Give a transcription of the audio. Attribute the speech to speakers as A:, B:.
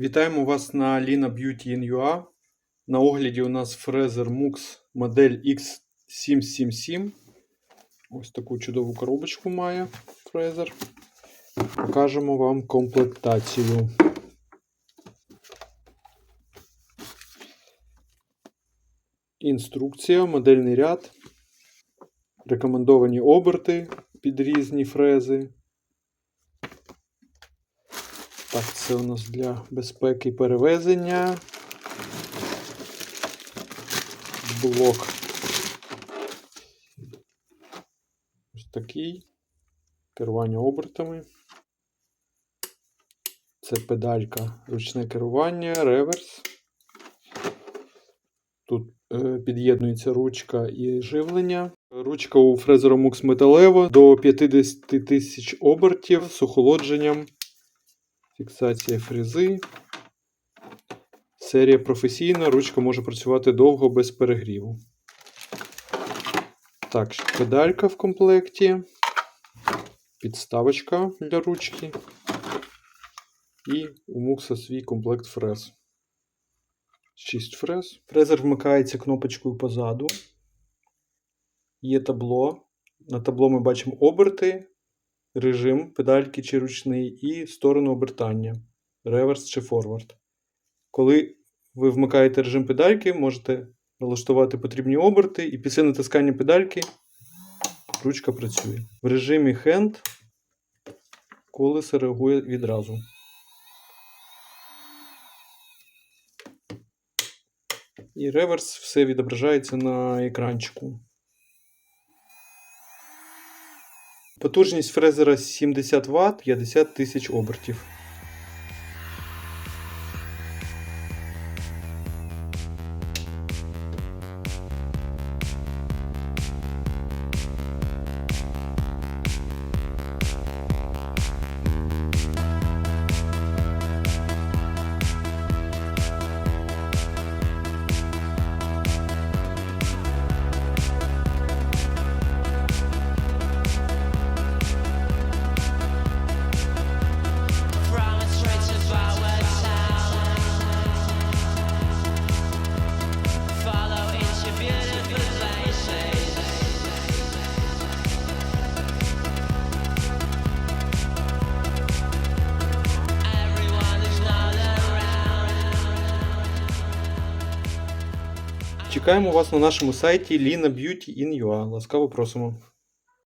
A: Вітаємо вас на Lina Beauty in UA. На огляді у нас фрезер Mux модель X777. Ось таку чудову коробочку має фрезер. Покажемо вам комплектацію. Інструкція, модельний ряд, рекомендовані оберти під різні фрези. Так, це у нас для безпеки перевезення. Блок. Ось такий. Керування обертами. Це педалька, ручне керування, реверс. Тут е, під'єднується ручка і живлення. Ручка у фрезера Mux металева до 50 тисяч обертів з охолодженням. Фіксація фрези. Серія професійна, ручка може працювати довго без перегріву. Так, педалька в комплекті, підставочка для ручки. І у мукса свій комплект фрез. 6 фрез. Фрезер вмикається кнопочкою позаду. Є табло. На табло ми бачимо оберти, режим педальки чи ручний і сторону обертання, реверс чи форвард. Коли ви вмикаєте режим педальки, можете налаштувати потрібні оберти, і після натискання педальки ручка працює. В режимі Hand колесо реагує відразу. І реверс все відображається на екранчику. Потужність фрезера 70 Вт 50 тисяч обертів. Чекаємо вас на нашому сайті Lina Beauty in UA. Ласкаво просимо.